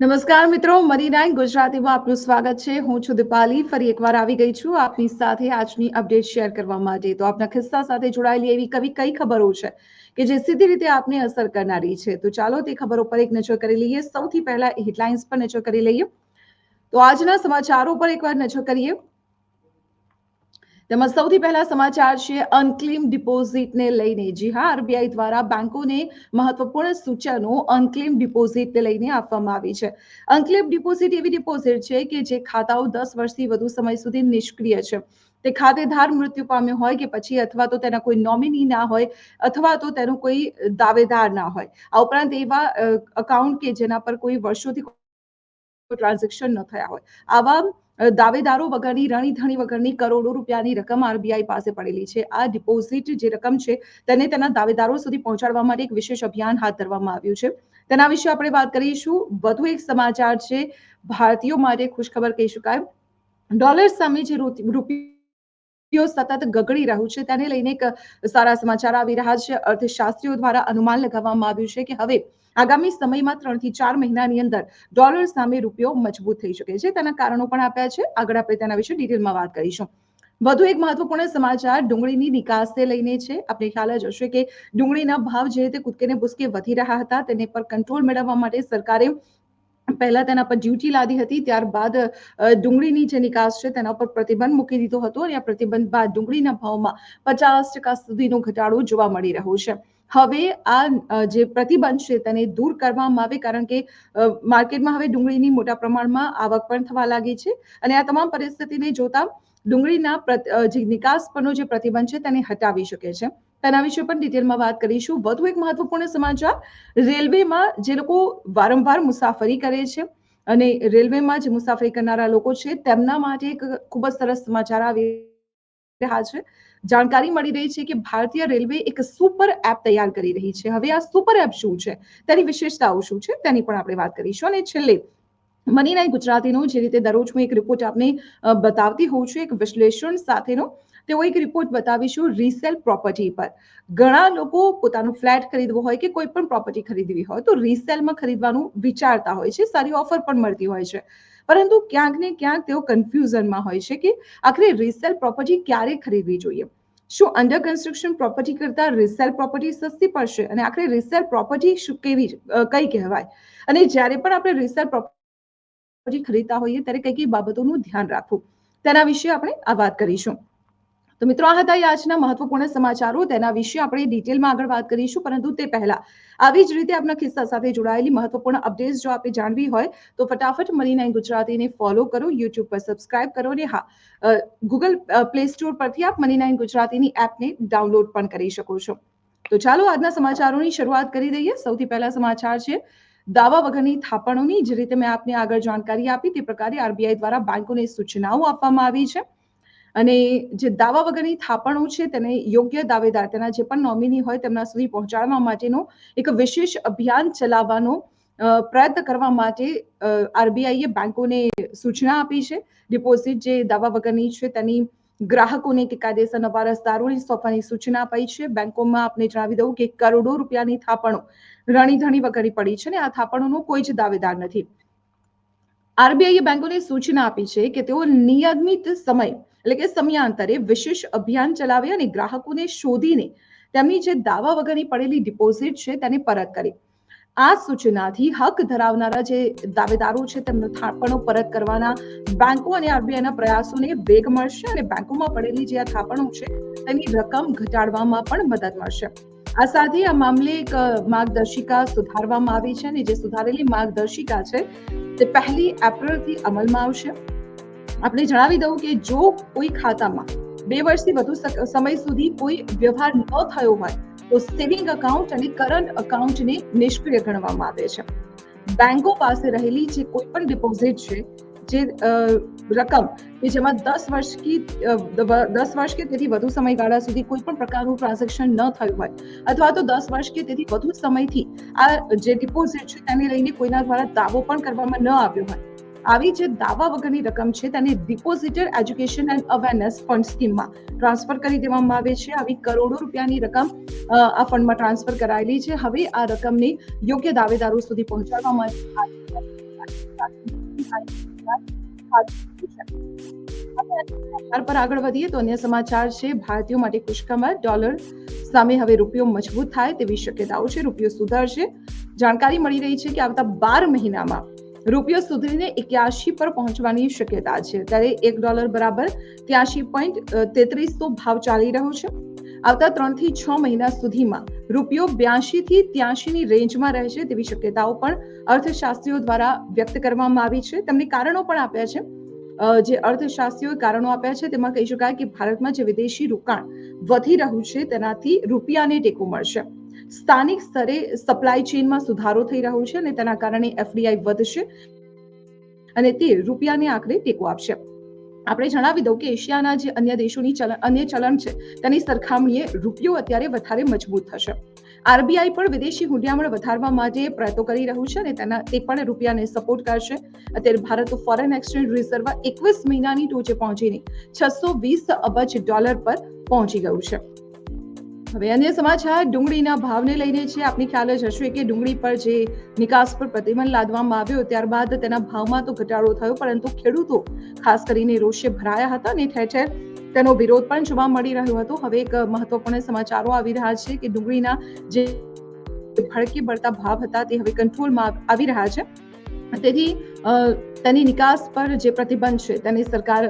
નમસ્કાર મિત્રો money nine ગુજરાતીમાં આપનું સ્વાગત છે. હું છું દીપાલી, ફરી એકવાર આવી ગઈ છું આપની સાથે આજની અપડેટ શેર કરવા માટે. તો આપના ખિસ્સા સાથે જોડાયેલી એવી કવી કઈ ખબરો છે કે જે સીધી રીતે આપને અસર કરનારી છે? તો ચાલો તે ખબરો પર એક નજર કરી લઈએ. સૌથી પહેલા હેડલાઇન્સ પર નજર કરી લઈએ. તો આજના સમાચારો પર એકવાર નજર કરીએ. તેમાં સૌથી પહેલા સમાચાર છે, અનક્લેમ ડિપોઝિટને લઈને. જી હા, આરબીઆઈ દ્વારા બેંકોને મહત્વપૂર્ણ સૂચનો અનક્લેમ ડિપોઝિટને લઈને આપવામાં આવી છે. અનક્લેમ ડિપોઝિટ એવી ડિપોઝિટ છે કે જે ખાતાઓ દસ વર્ષથી વધુ સમય સુધી નિષ્ક્રિય છે. તે ખાતેદાર મૃત્યુ પામ્યો હોય કે પછી અથવા તો તેના કોઈ નોમિની ના હોય અથવા તો તેનો કોઈ દાવેદાર ના હોય. આ ઉપરાંત એવા અકાઉન્ટ કે જેના પર કોઈ વર્ષોથી ટ્રાન્ઝેક્શન ન થયા હોય. આવા દાવેદારો વગરની, રણીધણી વગરની કરોડો રૂપિયાની રકમ આરબીઆઈ પાસે પડેલી છે. આ ડિપોઝિટ જે રકમ છે, તેને તેના દાવેદારો સુધી પહોંચાડવા માટે એક વિશેષ અભિયાન હાથ ધરવામાં આવ્યું છે. તેના વિશે આપણે વાત કરીશું. વધુ એક સમાચાર છે. ભારતીયો માટે ખુશખબર કહી શકાય. ડોલર સામે જે રૂપિયો સતત ગગડી રહ્યું છે, તેને લઈને એક સારા સમાચાર આવી રહ્યા છે. અર્થશાસ્ત્રીઓ દ્વારા અનુમાન લગાવવામાં આવ્યું છે કે હવે આગામી સમયમાં ત્રણથી ચાર મહિનાની અંદર ડોલર સામે રૂપિયો મજબૂત થઈ શકે છે. તેના કારણો પણ આપ્યા છે. આગળ આપણે તેના વિશે ડિટેલમાં વાત કરીશું. વધુ એક મહત્વપૂર્ણ સમાચાર ડુંગળીની નિકાસને લઈને છે. આપણે ખ્યાલ જ હશે કે ડુંગળીના ભાવ જે રીતે કૂદકે ભૂસકે વધી રહ્યા હતા, તેને પર કંટ્રોલ મેળવવા માટે સરકારે પહેલા તેના પર ડ્યુટી લાદી હતી. ત્યારબાદ ડુંગળીની જે નિકાસ છે તેના પર પ્રતિબંધ મૂકી દીધો હતો અને આ પ્રતિબંધ બાદ ડુંગળીના ભાવમાં પચાસ ટકા સુધીનો ઘટાડો જોવા મળી રહ્યો છે. હવે આ જે પ્રતિબંધ છે તેને દૂર કરવામાં આવે કારણ કે માર્કેટમાં હવે ડુંગળીની મોટા પ્રમાણમાં આવક પણ થવા લાગી છે અને આ તમામ પરિસ્થિતિને જોતા ડુંગળીના જે નિકાસ પરનો જે પ્રતિબંધ છે તેને હટાવી શકે છે. તેના વિશે પણ ડિટેલમાં વાત કરીશું. વધુ એક મહત્વપૂર્ણ સમાચાર, રેલવેમાં જે લોકો વારંવાર મુસાફરી કરે છે અને રેલવેમાં જે મુસાફરી કરનારા લોકો છે, તેમના માટે એક ખૂબ જ સરસ સમાચાર આવી રહ્યા છે. જાણકારી મળી રહી છે કે ભારતીય રેલવે એક સુપર એપ તૈયાર કરી રહી છે. હવે આ સુપર એપ શું છે? તેની વિશેષતાઓ શું છે? તેની પણ આપણે વાત કરીશું. અને છેલ્લે મની નાઈ ગુજરાતીનો જે રીતે દરરોજ હું એક રિપોર્ટ આપને બતાવતી હોઉં છું, એક વિશ્લેષણ સાથેનો, તેઓ એક રિપોર્ટ બતાવીશું રીસેલ પ્રોપર્ટી પર. ઘણા લોકો પોતાનું ફ્લેટ ખરીદવો હોય કે કોઈ પણ પ્રોપર્ટી ખરીદવી હોય, તો રીસેલમાં ખરીદવાનું વિચારતા હોય છે. સારી ઓફર પણ મળતી હોય છે. પરંતુ ક્યાંક ને ક્યાંક તેઓ કન્ફ્યુઝનમાં હોય છે કે આખરે રિસેલ પ્રોપર્ટી ક્યારે ખરીદવી જોઈએ? શું અંડર કન્સ્ટ્રક્શન પ્રોપર્ટી કરતા રિસેલ પ્રોપર્ટી સસ્તી પડશે? અને આખરે રિસેલ પ્રોપર્ટી શું કેવી કઈ કહેવાય? અને જ્યારે પણ આપણે રિસેલ પ્રોપર્ટી ખરીદતા હોઈએ ત્યારે કઈ કઈ બાબતોનું ધ્યાન રાખવું? તેના વિશે આપણે આ વાત કરીશું. તો મિત્રો, આ હતા આજના મહત્વપૂર્ણ સમાચારો. તેના વિશે આપણે ડિટેલમાં આગળ વાત કરીશું, પરંતુ તે પહેલા આવી જ રીતે આપના ખિસ્સા સાથે જોડાયેલી મહત્વપૂર્ણ અપડેટ્સ જો આપણે જાણવી હોય, તો ફટાફટ નાઇન ગુજરાતીને ફોલો કરો યુટ્યુબ પર સબસ્ક્રાઇબ કરો અને હા ગૂગલ પ્લે સ્ટોર પરથી આપ નાઇન ગુજરાતીની એપને ડાઉનલોડ પણ કરી શકો છો. તો ચાલો આજના સમાચારોની શરૂઆત કરી દઈએ. સૌથી પહેલા સમાચાર છે, દાવા વગરની થાપણોની, જે રીતે મેં આપને આગળ જાણકારી આપી, તે પ્રકારે આરબીઆઈ દ્વારા બેંકોને સૂચનાઓ આપવામાં આવી છે. અને જે દાવા વગરની થાપણો છે, તેને યોગ્ય દાવેદાર, તેના જે પણ નોમિની હોય, તેમના સુધી પહોંચાડવા માટેનો એક વિશેષ અભિયાન ચલાવવાનો પ્રયત્ન કરવા માટે આરબીઆઈએ બેંકોને સૂચના આપી છે. ડિપોઝિટ જે દાવા વગરની છે, તેની ગ્રાહકોને કે કાયદેસર નવા રસદારોને સોંપવાની સૂચના અપાઈ છે. બેંકોમાં આપને જણાવી દઉં કે કરોડો રૂપિયાની થાપણો રણીધણી વગરની પડી છે ને આ થાપણોનો કોઈ જ દાવેદાર નથી. આરબીઆઈએ બેંકોને સૂચના આપી છે કે તેઓ નિયમિત સમય એટલે કે સમયાંતરે વિશેષ અભિયાન ચલાવી અને ગ્રાહકોને શોધીને તેમની જે દાવા વગરની પડેલી ડિપોઝિટ છે તેને પરત કરી. આ સૂચનાથી હક ધરાવનારા જે દાવેદારો છે તેમનો થાપણો પરત કરવાના બેંકો અને આરબીઆઈના પ્રયાસોને વેગ મળશે અને બેંકોમાં પડેલી જે આ થાપણો છે તેની રકમ ઘટાડવામાં પણ મદદ મળશે. આ સાથે આ મામલે એક માર્ગદર્શિકા સુધારવામાં આવી છે અને જે સુધારેલી માર્ગદર્શિકા છે તે પહેલી એપ્રિલથી અમલમાં આવશે. આપણે જણાવી દઉં કે જો કોઈ ખાતામાં બે વર્ષથી વધુ સમય સુધી કોઈ વ્યવહાર ન થયો હોય, તો સેવિંગ અકાઉન્ટ અને કરંટ અકાઉન્ટને નિષ્ક્રિય ગણવામાં આવે છે. બેંકો પાસે રહેલી જે કોઈ પણ ડિપોઝિટ છે, જે રકમ કે જેમાં દસ વર્ષ કી દસ વર્ષ કે તેથી વધુ સમયગાળા સુધી કોઈ પણ પ્રકારનું ટ્રાન્ઝેક્શન ન થયું હોય, અથવા તો દસ વર્ષ કે તેથી વધુ સમયથી આ જે ડિપોઝિટ છે, તેને લઈને કોઈના દ્વારા દાવો પણ કરવામાં ન આવ્યો હોય આવી જે દાવા વગરની રકમ છે તેને depositor education and awareness fund સ્કીમમાં transfer કરી દેવામાં આવે છે. આવી કરોડો રૂપિયાની રકમ આ ફંડમાં ટ્રાન્સફર કરાયેલી છે. હવે આ રકમને યોગ્ય દાવેદારો સુધી પહોંચાડવામાં પર આગળ વધીએ તો અન્ય સમાચાર છે. ભારતીયો માટે ખુશખબર, ડોલર સામે હવે રૂપિયો મજબૂત થાય તેવી શક્યતાઓ છે, રૂપિયો સુધરશે. જાણકારી મળી રહી છે કે આવતા બાર મહિનામાં રૂપિયો સુધરીને એક્યાસી પર પહોંચવાની શક્યતા છે. ત્યારે એક ડોલર બરાબર ત્યાસી પોઈન્ટ તેત્રીસનો ભાવ ચાલી રહ્યો છે. આવતા ત્રણથી છ મહિના સુધીમાં રૂપિયો બ્યાસી થી ત્યાસીની રેન્જમાં રહેશે તેવી શક્યતાઓ પણ અર્થશાસ્ત્રીઓ દ્વારા વ્યક્ત કરવામાં આવી છે. તેમને કારણો પણ આપ્યા છે. જે અર્થશાસ્ત્રીઓએ કારણો આપ્યા છે તેમાં કહી શકાય કે ભારતમાં જે વિદેશી રોકાણ વધી રહ્યું છે તેનાથી રૂપિયાને ટેકો મળશે. સ્થાનિક સ્તરે સપ્લાય ચેઇનમાં સુધારો થઈ રહ્યો છે અને તેના કારણે એફડીઆઈ વધશે અને તે રૂપિયાને આખરે ટેકો આપશે. આપણે જણાવી દઉં કે એશિયાના જે અન્ય દેશોની ચલણ અન્ય ચલણ છે, તેની સરખામણીએ રૂપિયો અત્યારે વધારે મજબૂત થશે. આરબીઆઈ પણ વિદેશી હુંડિયામણ વધારવા માટે પ્રયત્નો કરી રહ્યું છે અને તેના, તે પણ રૂપિયાને સપોર્ટ કરશે. અત્યારે ભારત ફોરેન એક્સચેન્જ રિઝર્વ એકવીસ મહિનાની ટોચે પહોંચીને છસો વીસ અબજ ડોલર પર પહોંચી ગયું છે. હવે અન્ય સમાચાર, ડુંગળીના ભાવને લઈને છે, આપને ખ્યાલ જ હશે કે ડુંગળી પર જે નિકાસ પર પ્રતિબંધ લાદવામાં આવ્યો, ત્યારબાદ તેના ભાવમાં તો ઘટાડો થયો, પરંતુ ખેડૂતો ખાસ કરીને રોષે ભરાયા હતા અને ઠેર ઠેર તેનો વિરોધ પણ જોવા મળી રહ્યો હતો. હવે એક મહત્વપૂર્ણ સમાચારો આવી રહ્યા છે કે ડુંગળીના જે ભડકી ભળતા ભાવ હતા તે હવે કંટ્રોલમાં આવી રહ્યા છે. તેથી તેની નિકાસ પર જે પ્રતિબંધ છે, તેની સરકાર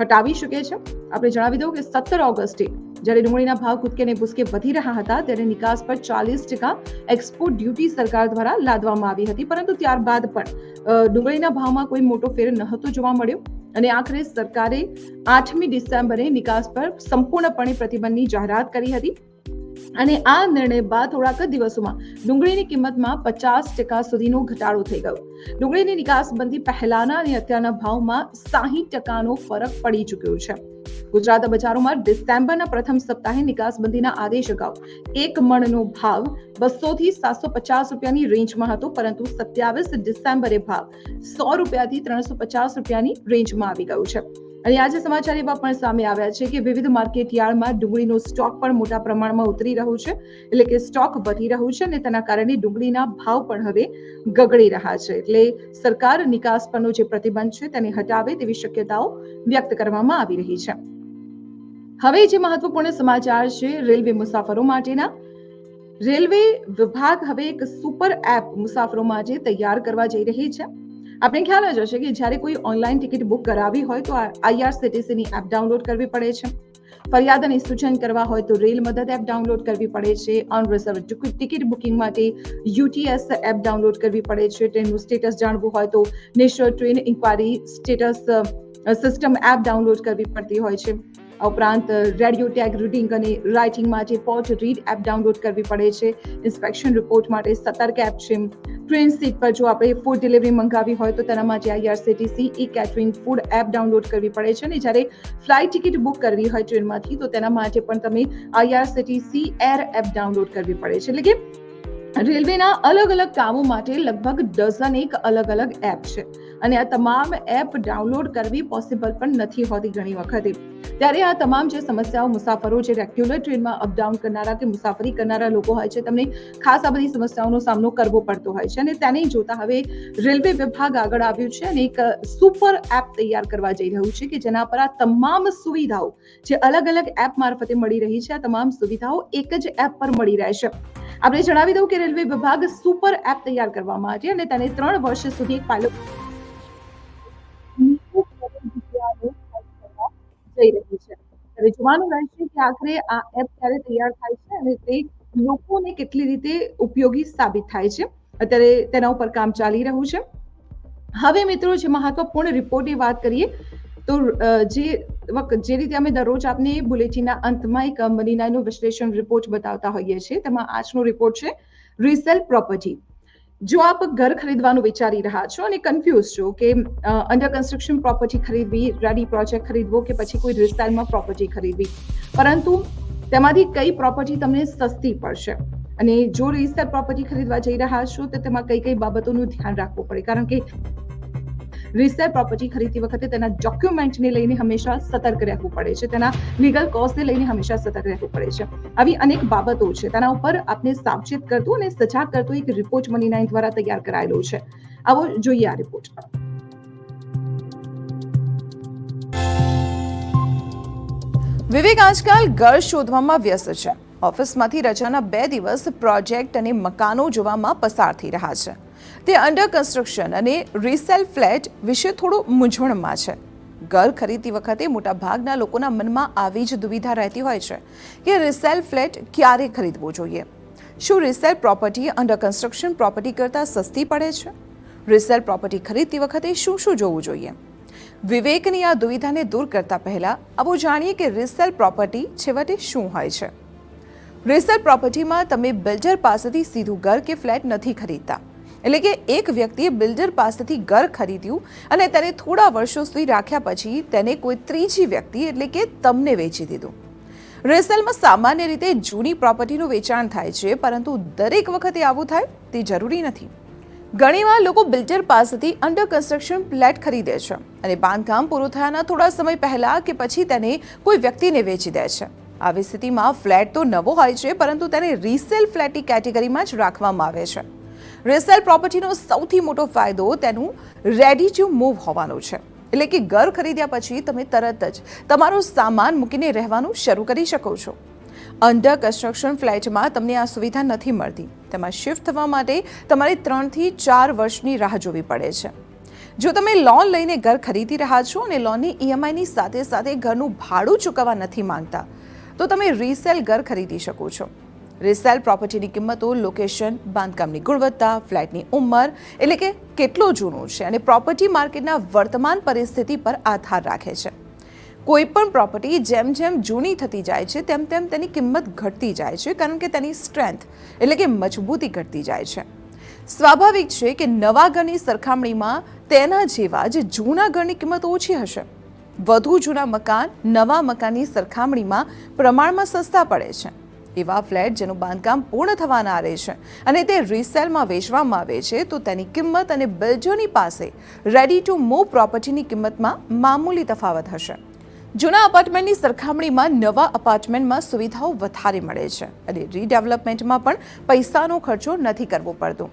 હટાવી શકે છે. આપણે જણાવી દઉં કે સત્તર ઓગસ્ટે જ્યારે ડુંગળીના ભાવ કૂદકે ને ભૂસકે વધી રહ્યા હતા, ત્યારે નિકાસ પર ચાલીસ ટકા એક્સપોર્ટ ડ્યુટી સરકાર દ્વારા લાદવામાં આવી હતી. પરંતુ ત્યારબાદ પણ ડુંગળીના ભાવમાં કોઈ મોટો ફેર નહોતો જોવા મળ્યો અને આખરે સરકારે આઠમી ડિસેમ્બરે નિકાસ પર સંપૂર્ણપણે પ્રતિબંધની જાહેરાત કરી હતી. અને આ નિર્ણય બાદ થોડાક જ દિવસોમાં ડુંગળીની કિંમતમાં પચાસ ટકા સુધીનો ઘટાડો થઈ ગયો. ડુંગળીની નિકાસ બંધી પહેલાના અને અત્યારના ભાવમાં સાહીઠ ટકાનો ફરક પડી ચૂક્યો છે. ગુજરાત બજારોમાં ડિસેમ્બરના પ્રથમ સપ્તાહે નિકાસબંધીના આદેશ અગાઉ એક મણનો ભાવ બસો થી સાતસો પચાસ રૂપિયાની રેન્જમાં હતો, પરંતુ સત્યાવીસ ડિસેમ્બરે ભાવ સો રૂપિયાથી ત્રણસો પચાસ રૂપિયાની રેન્જમાં આવી ગયું છે. અને આજે સમાચાર એવા પણ સામે આવ્યા છે કે વિવિધ માર્કેટ યાર્ડમાં ડુંગળીનો સ્ટોક પણ મોટા પ્રમાણમાં ઉતરી રહ્યો છે, એટલે કે સ્ટોક વધી રહ્યું છે અને તેના કારણે ડુંગળીના ભાવ પણ હવે ગગડી રહ્યા છે. એટલે સરકાર નિકાસ પરનો જે પ્રતિબંધ છે તેને હટાવે તેવી શક્યતાઓ વ્યક્ત કરવામાં આવી રહી છે. હવે જે મહત્વપૂર્ણ સમાચાર છે રેલવે મુસાફરો માટેના. રેલવે વિભાગ હવે એક સુપર એપ મુસાફરો માટે તૈયાર કરવા જઈ રહી છે. આપણે ખ્યાલ જ હશે કે જ્યારે કોઈ ઓનલાઈન ટિકિટ બુક કરાવી હોય તો આઈઆરસીટીસીની એપ ડાઉનલોડ કરવી પડે છે. ફરિયાદ અને સૂચન કરવા હોય તો રેલ મદદ એપ ડાઉનલોડ કરવી પડે છે. અનરિઝર્વ ટિકિટ બુકિંગ માટે યુટીએસ એપ ડાઉનલોડ કરવી પડે છે. ટ્રેનનું સ્ટેટસ જાણવું હોય તો national train enquiry status system app download કરવી પડતી હોય છે. ઉપરાંત radio tag reading and writing માટે પોર્ટ રીડ એપ ડાઉનલોડ કરવી પડે છે. ઇન્સ્પેક્શન રિપોર્ટ માટે સતર્ક એપ છે. ટ્રેન સીટ પર જો આપણે ફૂડ ડિલિવરી મંગાવી હોય તો તેના માટે IRCTC e catering food app download કરવી પડે છે. અને જ્યારે ફ્લાઇટ ટિકિટ બુક કરવી હોય ટ્રેનમાંથી, તો તેના માટે પણ તમે આઈઆરસીટીસી એર એપ ડાઉનલોડ કરવી પડે છે. એટલે કે રેલવેના અલગ અલગ કામો માટે લગભગ ડઝન એક અલગ અલગ એપ છે. અને આ તમામ એપ ડાઉનલોડ કરવી પોસિબલ પણ નથી હોતી ઘણી વખતે. ત્યારે આ તમામ જે સમસ્યાઓ મુસાફરો જે રેગ્યુલર ટ્રેનમાં અપડાઉન કરનારા કે મુસાફરી કરનારા લોકો હોય છે, તેમને ખાસ આ બધી સમસ્યાઓનો સામનો કરવો પડતો હોય છે અને તેને જોતા હવે રેલવે વિભાગ આગળ આવ્યું છે અને એક સુપર એપ તૈયાર કરવા જઈ રહ્યું છે કે જેના પર આ તમામ સુવિધાઓ જે અલગ અલગ એપ મારફતે મળી રહી છે, આ તમામ સુવિધાઓ એક જ એપ પર મળી રહેશે આપણે જણાવી દઉં કે રેલવે વિભાગ સુપર એપ તૈયાર કરવા માટે અને તેને ત્રણ વર્ષ સુધી પાયલોટ જઈ રહી છે. હવે જોવાનું રહેશે કે આખરે આ એપ ક્યારે તૈયાર થાય છે અને તે લોકોને કેટલી રીતે ઉપયોગી સાબિત થાય છે. અત્યારે તેના ઉપર કામ ચાલી રહ્યું છે. હવે મિત્રો, જે મહત્વપૂર્ણ રિપોર્ટની વાત કરીએ, તો જે વખત, જે રીતે અમે દરરોજ આપને બુલેટિનના અંતમાં એક મનીનાનું વિશ્લેષણ રિપોર્ટ બતાવતા હોઈએ છીએ, તેમાં આજનો રિપોર્ટ છે રિસેલ પ્રોપર્ટી જો આપ ઘર ખરીદવાનું વિચારી રહ્યા છો અને કન્ફ્યુઝ છો કે અંડર કન્સ્ટ્રક્શન પ્રોપર્ટી ખરીદવી રેડી પ્રોજેક્ટ ખરીદવો કે પછી કોઈ રિસ્ટાઇલમાં પ્રોપર્ટી ખરીદવી. પરંતુ તેમાંથી કઈ પ્રોપર્ટી તમને સસ્તી પડશે? અને જો રિસ્ટાઇલ પ્રોપર્ટી ખરીદવા જઈ રહ્યા છો તો તેમાં કઈ કઈ બાબતોનું ધ્યાન રાખવું પડે? કારણ કે રિસેલ પ્રોપર્ટી ખરીદતી વખતે તેના ડોક્યુમેન્ટને લઈને હંમેશા સતર્ક રહેવું પડે છે. તેના લીગલ કોઝને લઈને હંમેશા સતર્ક રહેવું પડે છે. આવી અનેક બાબતો છે. તેના ઉપર આપને સાવચેત કરતું અને સજાગ કરતું એક રિપોર્ટ મની નાઇન દ્વારા તૈયાર કરાયેલો છે. આવો જોઈએ આ રિપોર્ટ વિવેક, આજકાલ ઘર શોધવામાં વ્યસ્ત છે. ઓફિસમાંથી રજાના બે દિવસ પ્રોજેક્ટ અને મકાનો જોવામાં પસાર થઈ રહ્યા છે. તે અંડર કન્સ્ટ્રક્શન અને રીસેલ ફ્લેટ વિશે થોડું મૂંઝવણમાં છે. ઘર ખરીદતી વખતે મોટાભાગના લોકોના મનમાં આવી જ દુવિધા રહેતી હોય છે કે રિસેલ ફ્લેટ ક્યારે ખરીદવો જોઈએ. શું resale property under construction property કરતાં સસ્તી પડે છે? રિસેલ પ્રોપર્ટી ખરીદતી વખતે શું શું જોવું જોઈએ? વિવેકની આ દુવિધાને દૂર કરતા પહેલા આવો જાણીએ કે રિસેલ પ્રોપર્ટી છેવટે શું હોય છે. રિસેલ પ્રોપર્ટીમાં તમે બિલ્ડર પાસેથી સીધું ઘર કે ફ્લેટ નથી ખરીદતા. એટલે કે એક વ્યક્તિએ બિલ્ડર પાસેથી ઘર ખરીદ્યું અને તેને થોડા વર્ષો સુધી રાખ્યા પછી તેને કોઈ ત્રીજી વ્યક્તિ એટલે કે તમને વેચી દીધું. રેસેલમાં સામાન્ય રીતે જૂની પ્રોપર્ટીનું વેચાણ થાય છે, પરંતુ દરેક વખતે આવું થાય તે જરૂરી નથી. ઘણીવાર લોકો બિલ્ડર પાસેથી અંડર કન્સ્ટ્રક્શન ફ્લેટ ખરીદે છે અને બાંધકામ પૂરું થયાના થોડા સમય પહેલાં કે પછી તેને કોઈ વ્યક્તિને વેચી દે છે. આવી સ્થિતિમાં ફ્લેટ તો નવો હોય છે, પરંતુ તેને રીસેલ ફ્લેટની કેટેગરીમાં જ રાખવામાં આવે છે. રીસેલ પ્રોપર્ટીનો સૌથી મોટો ફાયદો તેનું રેડી ટુ મૂવ હોવાનો છે. એટલે કે ઘર ખરીદ્યા પછી તમે તરત જ તમારો સામાન મૂકીને રહેવાનું શરૂ કરી શકો છો. અંડર કન્સ્ટ્રક્શન ફ્લેટમાં તમને આ સુવિધા નથી મળતી. તેમાં શિફ્ટ થવા માટે તમારે ત્રણથી ચાર વર્ષની રાહ જોવી પડે છે. જો તમે લોન લઈને ઘર ખરીદી રહ્યા છો અને લોનની ઈએમઆઈની સાથે સાથે ઘરનું ભાડું ચૂકવવા નથી માંગતા, તો તમે રીસેલ ઘર ખરીદી શકો છો. રીસેલ પ્રોપર્ટીની કિંમતો લોકેશન બાંધકામની ગુણવત્તા ફ્લેટની ઉંમર, એટલે કે કેટલો જૂનું છે અને પ્રોપર્ટી માર્કેટના વર્તમાન પરિસ્થિતિ પર આધાર રાખે છે. કોઈ પણ પ્રોપર્ટી જેમ જેમ જૂની થતી જાય છે, તેમ તેમ તેની કિંમત ઘટતી જાય છે, કારણ કે તેની સ્ટ્રેન્થ એટલે કે મજબૂતી ઘટતી જાય છે. સ્વાભાવિક છે કે નવા ઘરની સરખામણીમાં તેના જેવા જ જૂના ઘરની કિંમત ઓછી હશે. વધુ જૂના મકાન નવા મકાનની સરખામણીમાં પ્રમાણમાં સસ્તા પડે છે. એવા ફ્લેટ જેનું બાંધકામ પૂર્ણ થવાના આરે છે. અને તે રીસેલમાં વેચવામાં આવે છે, તો તેની કિંમત અને બિલ્જોની પાસે રેડી ટુ મૂવ પ્રોપર્ટીની કિંમતમાં મામૂલી તફાવત હશે. જૂના અપાર્ટમેન્ટની સરખામણીમાં નવા અપાર્ટમેન્ટમાં સુવિધાઓ વધારે મળે છે અને રીડેવલપમેન્ટમાં પણ પૈસાનો ખર્ચો નથી કરવો પડતો.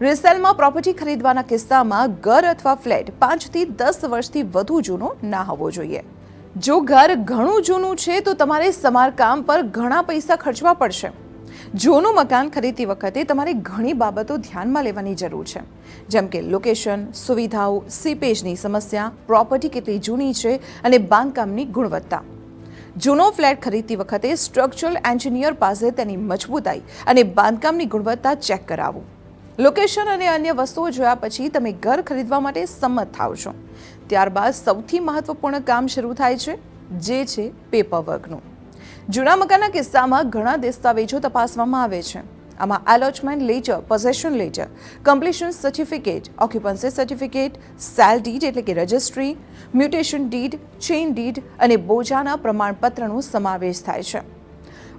રિસેલમાં પ્રોપર્ટી ખરીદવાના કિસ્સામાં ઘર અથવા ફ્લેટ પાંચથી દસ વર્ષથી વધુ જૂનો ના હોવો જોઈએ. જો ઘર ઘણું જૂનું છે, તો તમારે સમારકામ પર ઘણા પૈસા ખર્ચવા પડશે. જૂનું મકાન ખરીદતી વખતે તમારે ઘણી બાબતો ધ્યાનમાં લેવાની જરૂર છે. જેમ કે લોકેશન સુવિધાઓ સીપેજની સમસ્યા પ્રોપર્ટી કેટલી જૂની છે અને બાંધકામની ગુણવત્તા. જૂનો ફ્લેટ ખરીદતી વખતે સ્ટ્રક્ચરલ એન્જિનિયર પાસે તેની મજબૂતાઈ અને બાંધકામની ગુણવત્તા ચેક કરાવવું લોકેશન અને અન્ય વસ્તુઓ જોયા પછી તમે ઘર ખરીદવા માટે સંમત થાવ છો. ત્યારબાદ સૌથી મહત્વપૂર્ણ કામ શરૂ થાય છે, જે છે પેપર વર્કનું જૂના મકાનના કિસ્સામાં ઘણા દસ્તાવેજો તપાસવામાં આવે છે. આમાં allotment ledger possession ledger completion certificate occupancy certificate sale deed એટલે કે registry mutation deed chain deed અને બોજાના પ્રમાણપત્રનો સમાવેશ થાય છે.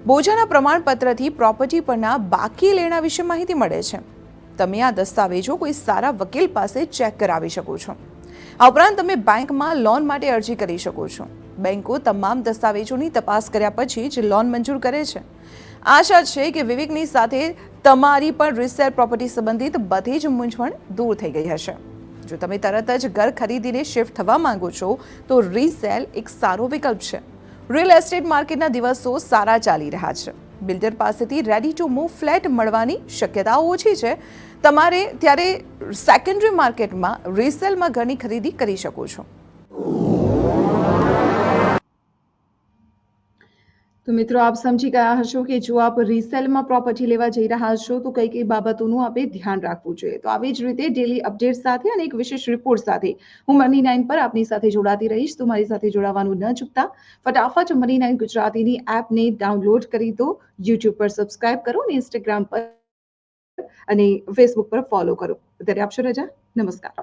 બોજાના પ્રમાણપત્રથી પ્રોપર્ટી પરના બાકી લેણા વિશે માહિતી મળે છે. તમે આ દસ્તાવેજો કોઈ સારા વકીલ પાસે ચેક કરાવી શકો છો. આ ઉપરાંત તમે બેંકમાં લોન માટે અરજી કરી શકો છો. બેંકો તમામ દસ્તાવેજોની તપાસ કર્યા પછી જ લોન મંજૂર કરે છે. આશા છે કે વિવેકની સાથે તમારી પણ રિસેલ પ્રોપર્ટી સંબંધિત બધી જ મૂંઝવણ દૂર થઈ ગઈ હશે. જો તમે તરત જ ઘર ખરીદીને શિફ્ટ થવા માંગો છો, તો રીસેલ એક સારો વિકલ્પ છે. રિયલ એસ્ટેટ માર્કેટના દિવસો સારા ચાલી રહ્યા છે. બિલ્ડર પાસેથી રેડી ટુ મૂવ ફ્લેટ મળવાની શક્યતાઓ ઓછી છે. તમારે ત્યારે સેકન્ડરી માર્કેટમાં રીસેલમાં ઘરની ખરીદી કરી શકો છો. તો મિત્રો, આપ સમજી ગયા હશો કે જો આપ રીસેલમાં પ્રોપર્ટી લેવા જઈ રહ્યા છો તો કઈ કઈ બાબતોનું આપે ધ્યાન રાખવું જોઈએ. તો આવી જ રીતે ડેલી અપડેટ સાથે અને એક વિશેષ રિપોર્ટ સાથે હું મની નાઇન પર આપની સાથે જોડાતી રહીશ. તો મારી સાથે જોડાવાનું ન ચૂકતા. ફટાફટ મની નાઇન ગુજરાતીની એપને ડાઉનલોડ કરી દો. યુટ્યુબ પર સબસ્ક્રાઇબ કરો અને ઇન્સ્ટાગ્રામ પર અને ફેસબુક પર ફોલો કરો. ત્યારે આપશો રજા? નમસ્કાર.